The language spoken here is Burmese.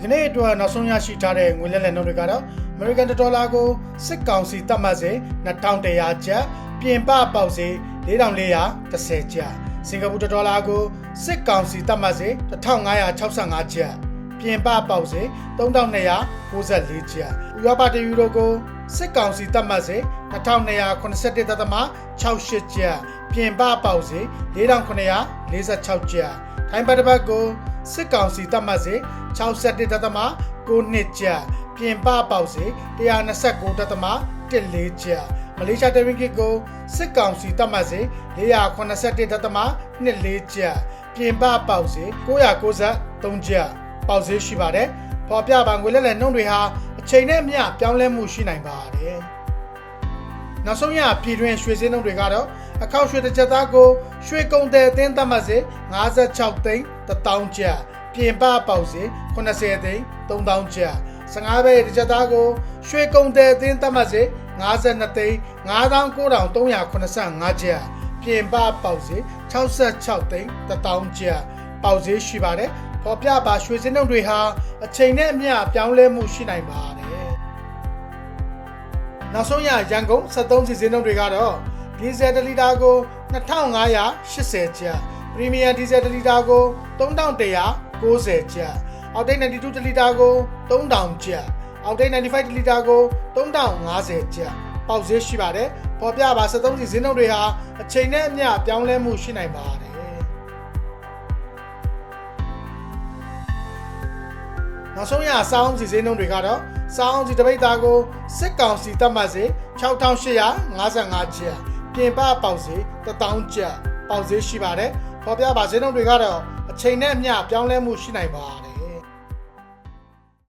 ဒီကနေ့အတွက်နောက်ဆုံးရရှိထားတဲ့ငွေလဲလှယ်နှုန်းတွေကတော့ American ဒေါ်လာကိုစစ်ကောင်စီသတ်မှတ်စေ2100ကျပ်ပြင်ပပေါက်စေ4410ကျပ်စင်ကာပူဒေါ်လာကိုစစ်ကောင်စီသတ်မှတ်စေ1565ကျပ်ပြင်ပပေါက်စေ3294ကျပ်ဥရောပတယူရိုကိုစစ်ကောင်စီသတ်မှတ်စေ2281.68ကျပ်ပြင်ပပေါက်စေ4946ကျပ်ထိုင်းဘတ်တစ်ပတ်ကို စစ်ကောင်စီသတ်မှတ်စေ61.9နှစ်ကျပ်ပြင်ပပေါက်စေ129.14ကျပ်မလေးရှားတရင်ကစ်ကိုစစ်ကောင်စီသတ်မှတ်စေ481.24ကျပ်ပြင်ပပေါက်စေ993ကျပ်ပေါက်စေရှိပါတယ်ပေါ်ပြပါငွေလက်လက်နှုန်းတွေဟာအချိန်နဲ့မျှပြောင်းလဲမှုရှိနိုင်ပါတယ် နောက်ဆုံးရပြည်တွင်းရွှေစင်းနှုန်းတွေကတော့အခောက်ရွှေတစ်ချက်သားကိုရွှေကုန်တဲ့အသင်းသတ်မှတ်စေ56သိန်း1000ကျပ်ပြင်ပပေါက်စေ80သိန်း3000ကျပ်15ဘဲတစ်ချက်သားကိုရွှေကုန်တဲ့အသင်းသတ်မှတ်စေ52သိန်း99,385ကျပ်ပြင်ပပေါက်စေ66သိန်း1000ကျပ်ပေါက်စေရှိပါတယ်ပေါ်ပြပါရွှေစင်းနှုန်းတွေဟာအချိန်နဲ့အမျှပြောင်းလဲမှုရှိနိုင်ပါတယ် နောက်ဆုံးရရန်ကုန်73စီစင်းနှုန်းတွေကတော့ဒီဇယ်1လီတာကို2580ကျပ်ပရီမီယံဒီဇယ်1လီတာကို3190ကျပ်အောက်တိတ်92တလီတာကို3000ကျပ်အောက်တိတ်95တလီတာကို3050ကျပ်ပေါက်ဈေးရှိပါတယ်ပေါ်ပြပါ73စီစင်းနှုန်းတွေဟာအချိန်နဲ့အမျှပြောင်းလဲမှုရှိနိုင်ပါတယ်နောက်ဆုံးရစောင်းစီစင်းနှုန်းတွေကတော့ စောင်းစီတပိတ်သားကိုစစ်ကောင်စီတတ်မှတ်စေ6855ကျပ်ပြင်ပပေါက်စေ1000ကျပ်ပေါက်ဈေးရှိပါတယ်ပေါ်ပြပါစင်းနှုန်းတွေကတော့အချိန်နဲ့အမျှပြောင်းလဲမှုရှိနိုင်ပါတယ်